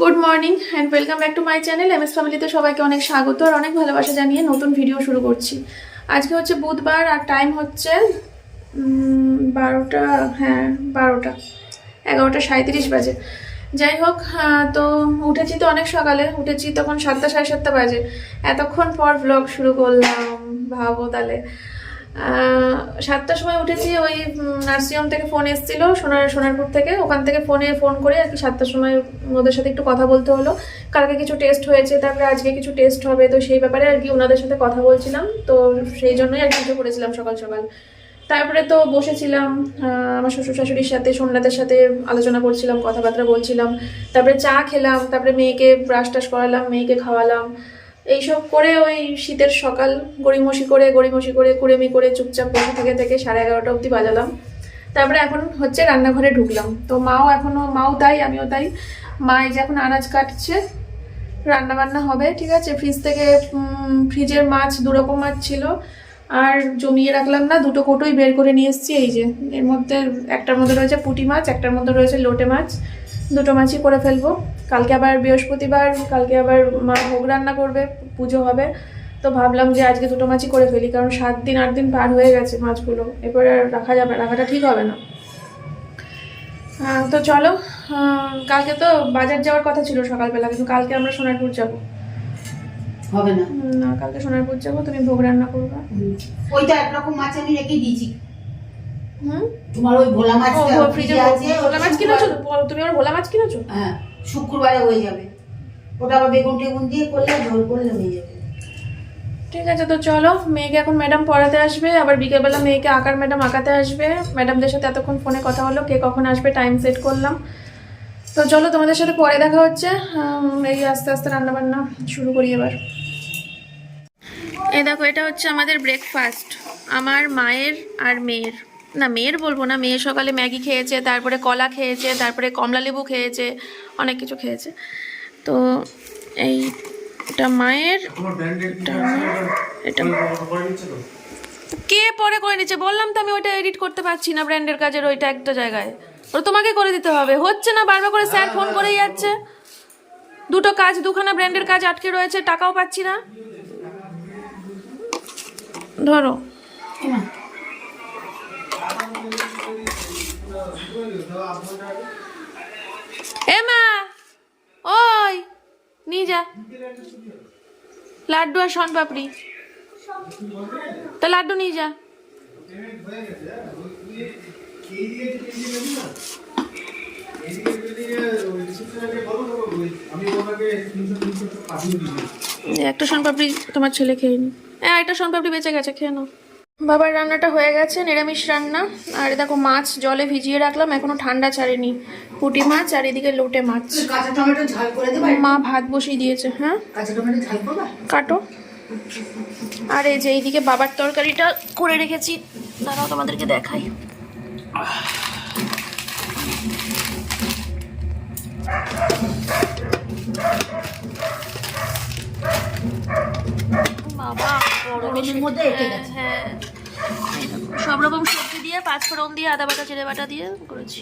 Good morning and welcome back to my channel M S ফ্যামিলিতে সবাইকে অনেক স্বাগত আর অনেক ভালোবাসা জানিয়ে নতুন ভিডিও শুরু করছি। আজকে হচ্ছে বুধবার আর টাইম হচ্ছে বারোটা হ্যাঁ বারোটা, এগারোটা সাঁত্রিশ বাজে। যাই হোক তো উঠেছি তো অনেক সকালে, উঠেছি তখন সাতটা সাড়ে সাতটা বাজে। এতক্ষণ পর ব্লগ শুরু করলাম, ভাবো তাহলে। সাতটার সময় উঠেছি, ওই নার্সিংহোম থেকে ফোন এসেছিল, সোনার, সোনারপুর থেকে। ওখান থেকে ফোনে ফোন করে আর কি সাতটার সময় ওদের সাথে একটু কথা বলতে হলো। কালকে কিছু টেস্ট হয়েছে, তারপরে আজকে কিছু টেস্ট হবে, তো সেই ব্যাপারে আর কি ওনাদের সাথে কথা বলছিলাম। তো সেই জন্যই আর কি উঠে পড়েছিলাম সকাল সকাল। তারপরে তো বসেছিলাম আমার শ্বশুর শাশুড়ির সাথে সোননাথের সাথে আলোচনা করছিলাম, কথাবার্তা বলছিলাম। তারপরে চা খেলাম, তারপরে মেয়েকে ব্রাশ টাশ করালাম, মেয়েকে খাওয়ালাম। এইসব করে ওই শীতের সকাল গড়িমসি করে গড়িমসি করে, কুড়েমি করে চুপচাপ বসে থেকে থেকে সাড়ে এগারোটা অবধি বাজালাম। তারপরে এখন হচ্ছে রান্নাঘরে ঢুকলাম। তো মাও এখনও মাও তাই, আমিও তাই। মা এই যে এখন আনাজ কাটছে রান্না বান্না হবে, ঠিক আছে? ফ্রিজ থেকে ফ্রিজের মাছ দু রকম মাছ ছিল। আর জমিয়ে রাখলাম না, দুটো কোটোই বের করে নিয়ে এসেছি, এই যে। এর মধ্যে একটার মধ্যে রয়েছে পুঁটি মাছ, একটার মধ্যে রয়েছে লোটে মাছ। দুটো মাছই করে ফেলব। কালকে আবার বৃহস্পতিবার কালকে আবার মা ভোগ রান্না করবে পুজো হবে। তো ভাবলাম যে আজকে দুটো মাছই করে ফেলি কারণ সাত দিন আট দিন পার হয়ে গেছে মাছগুলো। এরপর আর রাখা যাবে রাখাটা ঠিক হবে না। তো চলো কালকে তো বাজার যাওয়ার কথা ছিল সকালবেলা কিন্তু কালকে আমরা সোনারপুর যাব। হবে না। কালকে সোনারপুর যাব তুমি ভোগ রান্না করবে। হুম। ওইটা একরকম মাছ আমি রেখে দিয়েছি। তোমার ওই ভোলা মাছ ভোলা মাছ কিনেছো? তুমি আবার ভোলা মাছ কিনেছো? হ্যাঁ। শুক্রবারে হয়ে যাবে। ওটা আবার বেগুন টেগুন দিয়ে করলে, ঝোল করলে হয়ে যাবে। ঠিক আছে, তো চলো, মেয়েকে এখন ম্যাডাম পড়াতে আসবে, আবার বিকেলবেলা মেয়েকে আঁকার ম্যাডাম আঁকাতে আসবে। ম্যাডামদের সাথে এতক্ষণ ফোনে কথা হলো, কে কখন আসবে টাইম সেট করলাম। তো চলো, তোমাদের সাথে পরে দেখা হচ্ছে। এই আস্তে আস্তে রান্না বান্না শুরু করি এবার। এই দেখো, এটা হচ্ছে আমাদের ব্রেকফাস্ট আমার মায়ের আর মেয়ের। না মেয়ের বলব না। মেয়ে সকালে ম্যাগি খেয়েছে তারপরে কলা খেয়েছে তারপরে কমলা লেবু খেয়েছে অনেক কিছু খেয়েছে। তো এই এটা মায়ের এটা এটা কে পরে করে নিচ্ছে? বললাম তো আমি ওইটা এডিট করতে পারছি না ব্র্যান্ডের কাজের ওইটা একটা জায়গায়। ওটা তোমাকে করে দিতে হবে। হচ্ছে না বারবার করে স্যার ফোন করেই যাচ্ছে। দুটো কাজ দুখানা ব্র্যান্ডের কাজ আটকে রয়েছে টাকাও পাচ্ছি না। ধরো এমা, এ মা, ওই, নিয়ে যা। লাড্ডু আর শন পাপড়ি। তা লাড্ডু নিয়ে যা। একটা শনপাপড়ি তোমার ছেলে খেয়ে নি। হ্যাঁ একটা শনপাপড়ি বেঁচে গেছে, খেয়ে নাও। বাবার রান্নাটা হয়ে গেছে নিরামিষ রান্না। আর দেখো মাছ জলে ভিজিয়ে রাখলাম এখনও ঠান্ডা ছাড়েনি। পুঁটি মাছ আর এদিকে লোটে মাছ। কাঁচা টমেটো ঝাল করে মা ভাত বসিয়ে দিয়েছে হ্যাঁ? কাঁচা টমেটো ঝাল করবা? কাটো। আর এই যে এইদিকে বাবার তরকারিটা করে রেখেছি দাঁড়াও তোমাদেরকে দেখাই। বাবা গরমের মধ্যে হ্যাঁ। হ্যাঁ। সব রকম সবজি দিয়ে, পাঁচ ফোড়ন দিয়ে, আদা বাটা, জিরে বাটা দিয়ে করেছি।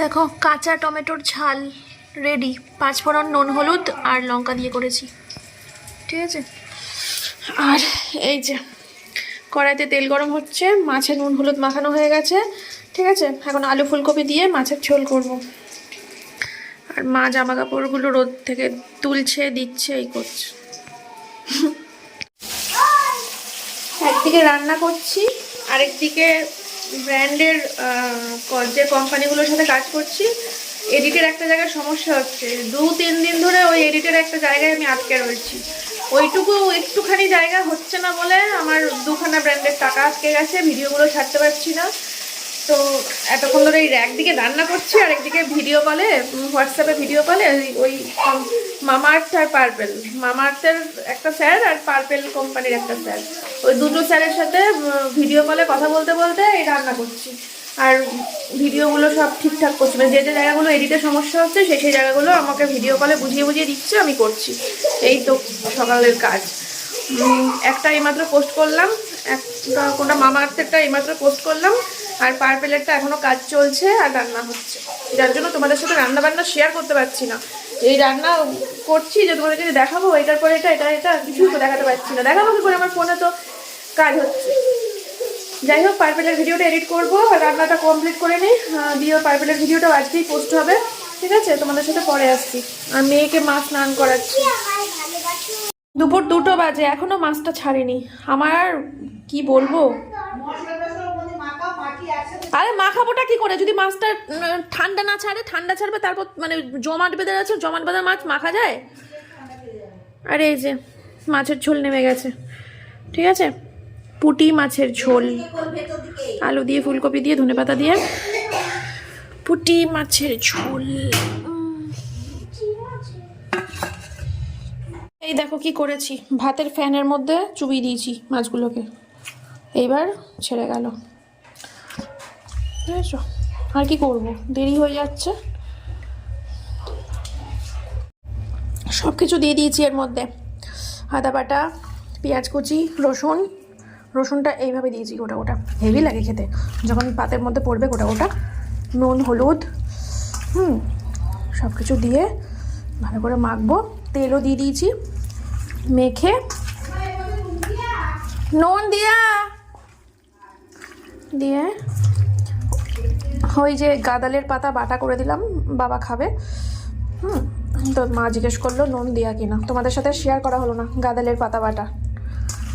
দেখো, কাঁচা টমেটোর ঝাল রেডি পাঁচ ফোড়ন, নুন, হলুদ আর লঙ্কা দিয়ে করেছি। ঠিক আছে? আর এই যে, কড়াইতে তেল গরম হচ্ছে, মাছে নুন, হলুদ মাখানো হয়ে গেছে। ঠিক আছে? এখন আলু ফুলকপি দিয়ে মাছের ঝোল করব। আর মা জামা কাপড়গুলো রোদ থেকে তুলছে, দিচ্ছে, এই করছে। একদিকে রান্না করছি আরেকদিকে ব্র্যান্ডের যে কোম্পানিগুলোর সাথে কাজ করছি, এডিটের একটা জায়গায় সমস্যা হচ্ছে। দু, তিন দিন ধরে ওই এডিটের একটা জায়গায় আমি আটকে রয়েছি। ওইটুকু একটুখানি জায়গা হচ্ছে না বলে আমার দুখানা ব্র্যান্ডের টাকা আটকে গেছে, ভিডিওগুলো ছাড়তে পারছি না। তো এতক্ষণ ধরে এই একদিকে রান্না করছি আর একদিকে ভিডিও কলে হোয়াটসঅ্যাপে ভিডিও কলে ওই মামা আর্থ আর পার্পেল। মামা আর্থের একটা স্যার আর পার্পেল কোম্পানির একটা স্যার। ওই দুটো স্যারের সাথে ভিডিও কলে কথা বলতে বলতে এই রান্না করছি। আর ভিডিওগুলো সব ঠিকঠাক করছি। মানে যে যে জায়গাগুলো এডিটের সমস্যা হচ্ছে সেই সেই জায়গাগুলো আমাকে ভিডিও কলে বুঝিয়ে বুঝিয়ে দিচ্ছে, আমি করছি। এই তো সকালের কাজ। একটা এইমাত্র পোস্ট করলাম। একটা কোনটা মামা আর্থেরটা এইমাত্র পোস্ট করলাম। আর পার প্লেটটা এখনও কাজ চলছে আর রান্না হচ্ছে। যার জন্য তোমাদের সাথে রান্না বান্না শেয়ার করতে পারছি না। এই রান্না করছি, যে তোমাদের যদি দেখাবো, এটার পরে এটা এটা এটা, কিছুই দেখাতে পারছি না। দেখাবো কি করে? আমার ফোনে তো কাজ হচ্ছে। যাই হোক, পার্পেলের ভিডিওটা এডিট করব, রান্নাটা কমপ্লিট করে নিই। দিয়ে পার্পেলের ভিডিওটা আজকেই পোস্ট হবে। ঠিক আছে? তোমাদের সাথে পরে আসছি। আর মেয়েকে মাছ স্নান করাচ্ছি। দুপুর দুটো বাজে, এখনও মাছটা ছাড়িনি। আমার কি বলব? আরে মাখাবোটা কি করে? যদি মাছটা ঠান্ডা না ছাড়ে, ঠান্ডা ছাড়বে, তারপর মানে জমাট বেঁধে আছে, জমাট বাঁধা মাছ মাখা যায়? আরে এই যে, মাছের ঝোল নেমে গেছে। ঠিক আছে? পুটি মাছের ঝোল। আলু দিয়ে ফুলকপি দিয়ে ধনেপাতা দিয়ে। পুটি মাছের ঝোল। এই দেখো কি করেছি। ভাতের ফ্যানের মধ্যে চুবিয়ে দিয়েছি মাছগুলোকে। এইবার ছেড়ে গেল। বুঝেছ? আর কি করব? দেরি হয়ে যাচ্ছে। সব কিছু দিয়ে দিয়েছি এর মধ্যে। আদা বাটা, পেঁয়াজ কুচি, রসুন। রসুনটা এইভাবে দিয়েছি গোটা গোটা। হেভি লাগে খেতে। যখন পাতের মধ্যে পড়বে গোটা গোটা। নুন, হলুদ, হুম সব কিছু দিয়ে ভালো করে মাখবো। তেলও দিয়ে দিয়েছি। মেখে। নুন দিয়া। দিয়ে ওই যে গাদালের পাতা বাটা করে দিলাম বাবা খাবে। হুম তো মা জিজ্ঞেস করল নুন দেওয়া কিনা তোমাদের সাথে শেয়ার করা হলো না গাদালের পাতা বাটা।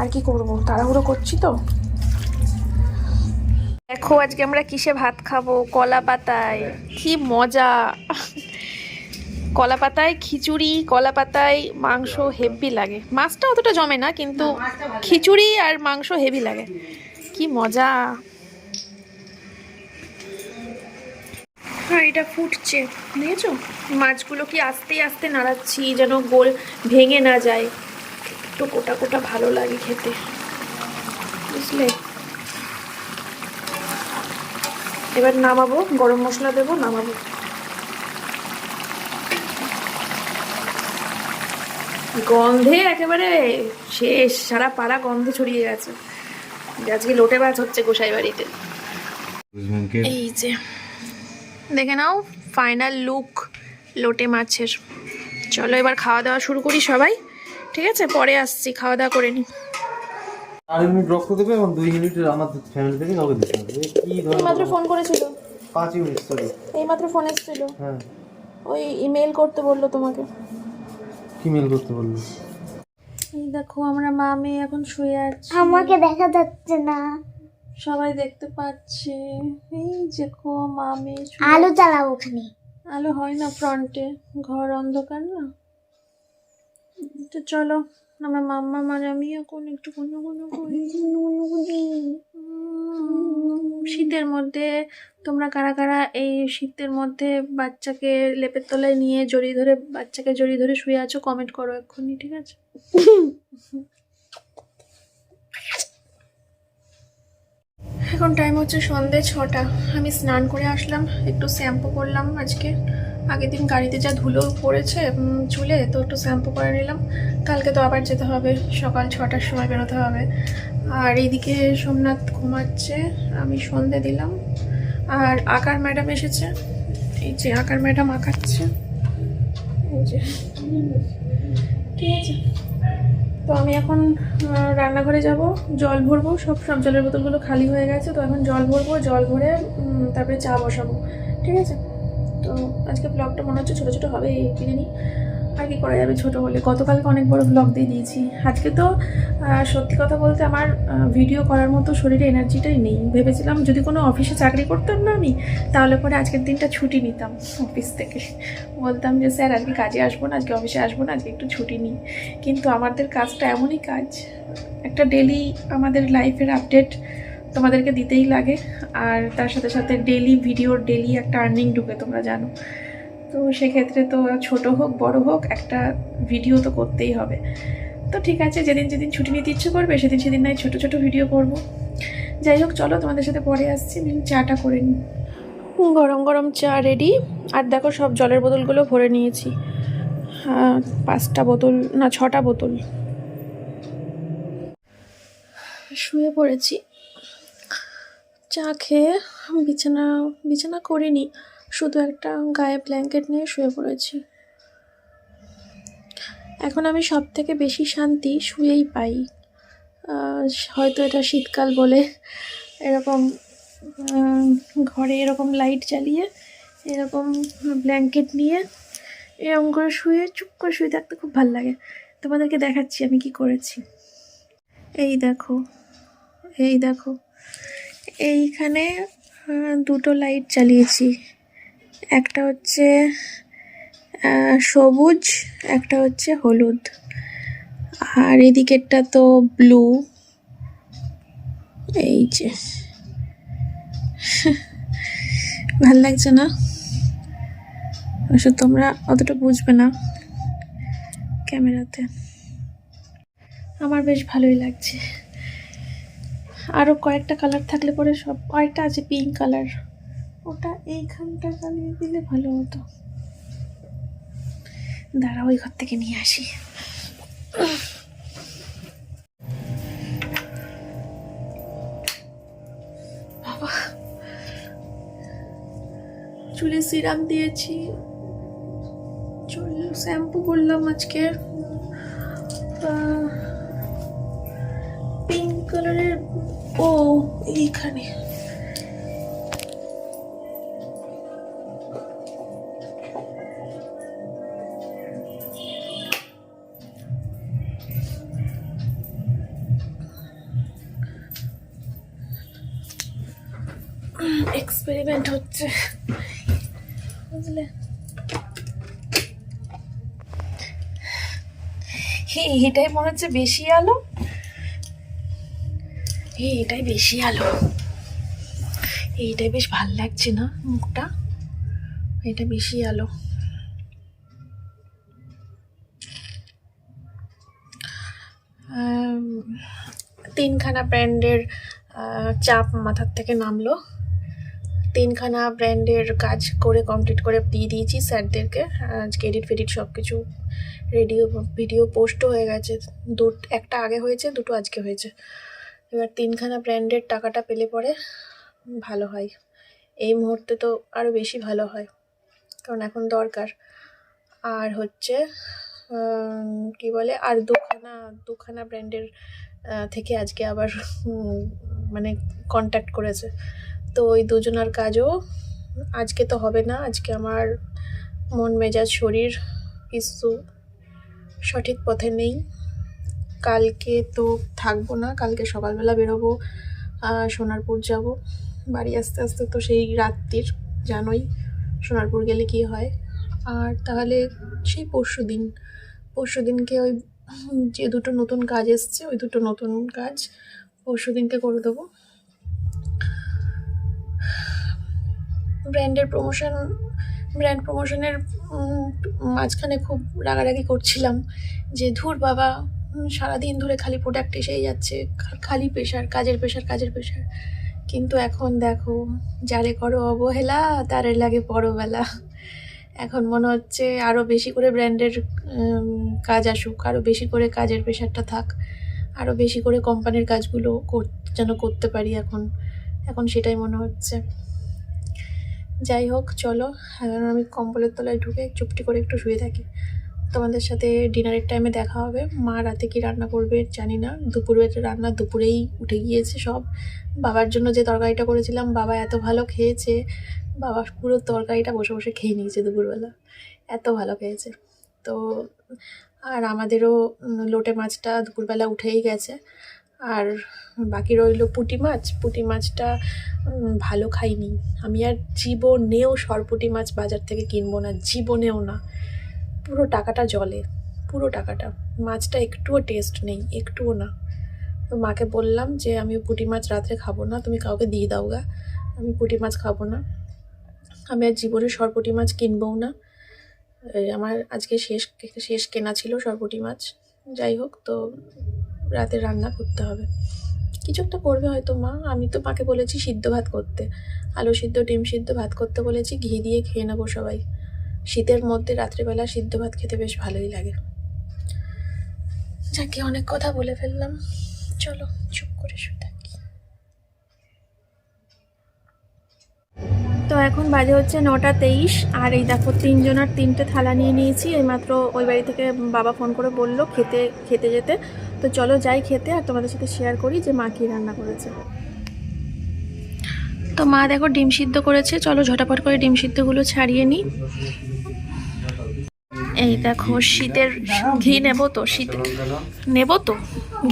আর কি করব? তাড়াহুড়ো করছি তো। দেখো আজকে আমরা কিসে ভাত খাব? কলা পাতায়। কি মজা। কলা পাতায় খিচুড়ি কলা পাতায় মাংস হেভি লাগে। মাছটা অতটা জমে না কিন্তু খিচুড়ি আর মাংস হেভি লাগে। কি মজা। হ্যাঁ এটা ফুটছে। দেখেছ? মাছগুলো কি আস্তে আস্তে নাড়াচ্ছি যেন গোল ভেঙে না যায়। একটু কোটা কোটা ভালো লাগে খেতে। বুঝলে? এবার নামাবো গরম মশলা দেবো নামাবো। গন্ধে একেবারে শেষ সারা পাড়া গন্ধে ছড়িয়ে গেছে। আজকে লোটে মাছ হচ্ছে গোসাই বাড়িতে এই যে। দেখে নাও ফাইনাল লুক লোটে মাছের। চলো এবার খাওয়া দাওয়া শুরু করি সবাই। ঠিক আছে পরে আসছি খাওয়া দাওয়া করে নি। চার মিনিট রক্ত দেবে এবং দুই মিনিট আমার ফ্যামিলি থেকে কাউকে দিতে হবে। কি ধরনের এইমাত্র ফোন করেছিল। পাঁচ মিনিট সরি এইমাত্র ফোন এসেছিল। হ্যাঁ। ওই ইমেল করতে বলল তোমাকে। কি মেল করতে বলল? এই দেখো আমরা মা মেয়ে এখন শুয়ে আছি। আমাকে দেখা যাচ্ছে না। সবাই দেখতে পাচ্ছে। এই যে কো মা মেয়ে শুয়ে- আলো জ্বালাও ওখানে। আলো হয় না ফ্রন্টে ঘর অন্ধকার না? তো চলো আমার মাম্মা মার আমি এখন একটু কোনো কোনো করি। শীতের মধ্যে তোমরা কারা কারা এই শীতের মধ্যে বাচ্চাকে লেপের তলায় নিয়ে জড়িয়ে ধরে বাচ্চাকে জড়িয়ে ধরে শুয়ে আছো কমেন্ট করো এক্ষুনি ঠিক আছে? এখন টাইম হচ্ছে সন্ধে ছটা। আমি স্নান করে আসলাম, একটু শ্যাম্পু করলাম আজকে। আগের দিন গাড়িতে যা ধুলো পড়েছে চুলে, তো একটু শ্যাম্পু করে নিলাম। কালকে তো আবার যেতে হবে, সকাল ছটার সময় বেরোতে হবে। আর এইদিকে সোমনাথ ঘুমাচ্ছে, আমি সন্ধে দিলাম। আর আকার ম্যাডাম এসেছে। এই যে আকার ম্যাডাম আঁকাচ্ছে। ঠিক আছে? তো আমি এখন রান্নাঘরে যাব, জল ভরবো, সব সব জলের বোতলগুলো খালি হয়ে গেছে, তো এখন জল ভরবো, জল ভরে তারপরে চা বসাবো, ঠিক আছে? তো আজকে ব্লগটা মনে হচ্ছে ছোটো ছোটো হবে, এই কিনে আর কি করা যাবে ছোটো হলে? গতকালকে অনেক বড় ব্লগ দিয়ে দিয়েছি। আজকে তো সত্যি কথা বলতে আমার ভিডিও করার মতো শরীরে এনার্জিটাই নেই। ভেবেছিলাম যদি কোনো অফিসে চাকরি করতাম না আমি, তাহলে পরে আজকের দিনটা ছুটি নিতাম অফিস থেকে। বলতাম যে, স্যার, আজকে কাজে আসব না, আজকে অফিসে আসব না, আজকে একটু ছুটি নিই। কিন্তু আমাদের কাজটা এমনই কাজ, একটা ডেলি আমাদের লাইফের আপডেট তোমাদেরকে দিতেই লাগে। আর তার সাথে সাথে ডেলি ভিডিওর ডেলি একটা আর্নিং ঢুকে, তোমরা জানো। তো সেক্ষেত্রে তো ছোট হোক, বড় হোক, একটা ভিডিও তো করতেই হবে। তো ঠিক আছে, যেদিন যেদিন ছুটি নিতে ইচ্ছে করবে, সেদিন সেদিন নয়, ছোটো ছোটো ভিডিও করব। যাই হোক, চলো তোমাদের সাথে পরে আসছি চাটা করে নিই। গরম গরম চা রেডি আর দেখো সব জলের বোতলগুলো ভরে নিয়েছি। হ্যাঁ পাঁচটা বোতল, না, ছটা বোতল। শুয়ে পড়েছি। চা খেয়ে বিছানা বিছানা করিনি শুধু একটা গায়ে ব্ল্যাঙ্কেট নিয়ে শুয়ে পড়েছি। এখন আমি সব থেকে বেশি শান্তি শুয়েই পাই। হয়তো এটা শীতকাল বলে এরকম ঘরে এরকম লাইট জ্বালিয়ে, এরকম ব্ল্যাঙ্কেট নিয়ে, এরকম করে শুয়ে, চুপ করে শুয়ে থাকতে খুব ভালো লাগে। তোমাদেরকে দেখাচ্ছি আমি কি করেছি। এই দেখো এই দেখো, এইখানে দুটো লাইট জ্বালিয়েছি। একটা হচ্ছে সবুজ, একটা হচ্ছে হলুদ। আর এদিকেরটা তো ব্লু। এই যে। ভালো লাগছে না? অবশ্য তোমরা অতটা বুঝবে না ক্যামেরাতে। আমার বেশ ভালোই লাগছে। আরও কয়েকটা কালার থাকলে পরে সব, কয়েকটা আছে পিঙ্ক কালার ওটা এইখানটা জ্বালিয়ে দিলে ভালো হতো। দাঁড়া ওই ঘর থেকে নিয়ে আসি। বাবা, চুলে সিরাম দিয়েছি। চুল শ্যাম্পু করলাম আজকে। পিঙ্ক কালারের ও এইখানে। এটাই মনে হচ্ছে বেশি আলো? হে এটাই বেশি আলো। এইটাই বেশ ভালো লাগছে না মুখটা? এটা বেশি আলো। তিনখানা ব্র্যান্ডের চাপ মাথার থেকে নামলো। তিনখানা ব্র্যান্ডের কাজ করে কমপ্লিট করে দিয়ে দিয়েছি স্যারদেরকে। আজকে এডিট ফেডিট সব কিছু রেডিও ভিডিও পোস্টও হয়ে গেছে। দু, একটা আগে হয়েছে, দুটো আজকে হয়েছে। এবার তিনখানা ব্র্যান্ডের টাকাটা পেলে পরে ভালো হয়। এই মুহূর্তে তো আরও বেশি ভালো হয়, কারণ এখন দরকার। আর হচ্ছে কি বলে, আর দুখানা দুখানা ব্র্যান্ডের থেকে আজকে আবার মানে কন্ট্যাক্ট করেছে। ওই দুজনার কাজও আজকে তো হবে না। আজকে আমার মন মেজাজ, শরীর কিছু সঠিক পথে নেই। কালকে তো থাকব না, কালকে সকালবেলা বেরোবো সোনারপুর যাব। বাড়ি আসতে আসতে তো সেই রাত্রির, জানোই সোনারপুর গেলে কি হয়। আর তাহলে সেই পরশু দিন, পরশু দিনকে ওই যে দুটো নতুন কাজ এসছে, ওই দুটো নতুন কাজ পরশু দিনকে করে দেবো। ব্র্যান্ডের প্রমোশন ব্র্যান্ড প্রমোশনের মাঝখানে খুব রাগারাগি করছিলাম যে ধুর বাবা সারাদিন ধরে খালি প্রোডাক্ট এসেই যাচ্ছে খালি প্রেশার কাজের প্রেশার কাজের প্রেশার কিন্তু এখন দেখো, যারে করো অবহেলা তারে লাগে পরবেলা। এখন মনে হচ্ছে আরও বেশি করে ব্র্যান্ডের কাজ আসুক আরও বেশি করে কাজের প্রেশারটা থাক আরও বেশি করে কোম্পানির কাজগুলো যেন করতে পারি এখন। এখন সেটাই মনে হচ্ছে। যাই হোক, চলো। এখন আমি কম্বলের তলায় ঢুকে চুপটি করে একটু শুয়ে থাকি। তোমাদের সাথে ডিনারের টাইমে দেখা হবে। মা রাতে কি রান্না করবে জানি না। দুপুরের রান্না দুপুরেই উঠে গিয়েছে সব। বাবার জন্য যে তরকারিটা করেছিলাম, বাবা এত ভালো খেয়েছে। বাবা পুরো তরকারিটা বসে বসে খেয়ে নিয়েছে দুপুরবেলা। এত ভালো খেয়েছে। তো, আর আমাদেরও লোটে মাছটা দুপুরবেলা উঠেই গেছে। আর বাকি রইল পুঁটি মাছ। পুঁটি মাছটা ভালো খাইনি। আমি আর জীবনেও সরপুঁটি মাছ বাজার থেকে কিনবো না, জীবনেও না। পুরো টাকাটা জলে, পুরো টাকাটা। মাছটা একটুও টেস্ট নেই, একটুও না। তো মাকে বললাম যে, আমি পুঁটি মাছ রাত্রে খাব না, তুমি কাউকে দিয়ে দাও গা। আমি পুঁটি মাছ খাব না। আমি আর জীবনে সরপুঁটি মাছ কিনবও না। আমার আজকে শেষ শেষ কেনা ছিল সরপুঁটি মাছ। যাই হোক, তো রাতে রান্না করতে হবে। কিছু একটা করবে হয়তো মা। আমি তো মাকে বলেছি সিদ্ধ ভাত করতে। আলু সিদ্ধ, ডিম সিদ্ধ, ভাত করতে বলেছি। ঘি দিয়ে খেয়ে নেব সবাই। শীতের মধ্যে রাত্রেবেলা সিদ্ধ ভাত খেতে বেশ ভালোই লাগে। যাকে অনেক কথা বলে ফেললাম। চলো, চুপ করে শুয়ে তো এখন বাজে হচ্ছে নটা তেইশ। আর এই দেখো তিনজনের তিনটে থালা নিয়ে নিয়েছি। এইমাত্র ওই বাড়ি থেকে বাবা ফোন করে বলল খেতে খেতে যেতে। তো চলো যাই খেতে আর তোমাদের সাথে শেয়ার করি যে মা কী রান্না করেছে। তো মা দেখো ডিম সিদ্ধ করেছে, চলো ঝটাপট করে ডিম সিদ্ধগুলো ছাড়িয়ে নিই। এই দেখো শীতের ঘি নেব তো, শীত নেব তো?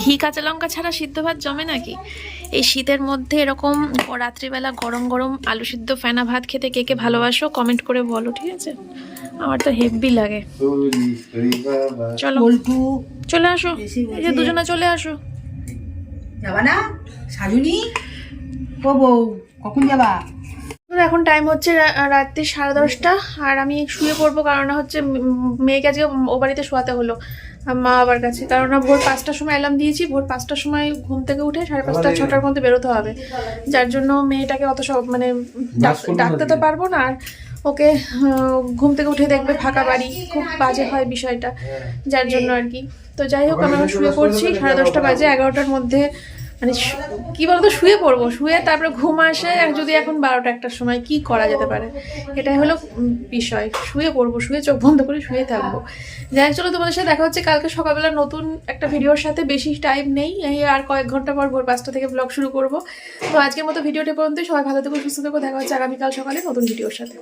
ঘি, কাঁচা লঙ্কা ছাড়া সিদ্ধ ভাত জমে নাকি? এই শীতের মধ্যে এরকম রাত্রিবেলা গরম গরম আলু সিদ্ধ ফেনা ভাত খেতে কে কে ভালোবাসো কমেন্ট করে বলো ঠিক আছে? আমার তো হেভি লাগে। চলো চলে আসো। এই যে দুজনে চলে আসো। যাবা না? সাজুনি ও বউ কখন যাবা? এখন টাইম হচ্ছে রাত্রি সাড়ে দশটা আর আমি শুয়ে পড়ব কারণ হচ্ছে মেয়েকে আজকে ও বাড়িতে শোয়াতে হলো। মা বাবার কাছে। কারণ না ভোর পাঁচটার সময় অ্যালার্ম দিয়েছি ভোর পাঁচটার সময় ঘুম থেকে উঠে সাড়ে পাঁচটা ছটার মধ্যে বেরোতে হবে। যার জন্য মেয়েটাকে অত সব মানে ডাক- ডাকতে তো পারব না আর ওকে ঘুম থেকে উঠে দেখবে ফাঁকা বাড়ি খুব বাজে হয় বিষয়টা যার জন্য আর কি। তো যাই হোক আমরা শুয়ে পড়ছি সাড়ে দশটা বাজে। এগারোটার মধ্যে মানে কি বলতো, শুয়ে পড়ব। শুয়ে তারপরে ঘুম আসে যদি এখন বারোটা একটার সময় কি করা যেতে পারে? এটাই হলো বিষয়। শুয়ে পড়ব, শুয়ে চোখ বন্ধ করে শুয়ে থাকব। যাই চলো তোমাদের সাথে দেখা হচ্ছে কালকে সকালবেলা। নতুন একটা ভিডিওর সাথে বেশি টাইম নেই। এই আর কয়েক ঘণ্টা পর ভোর পাঁচটা থেকে ব্লগ শুরু করব। তো আজকের মতো ভিডিওটা পর্যন্ত সবাই ভালো থেকো, সুস্থ থেকো। দেখা হচ্ছে আগামীকাল সকালে নতুন ভিডিওর সাথে।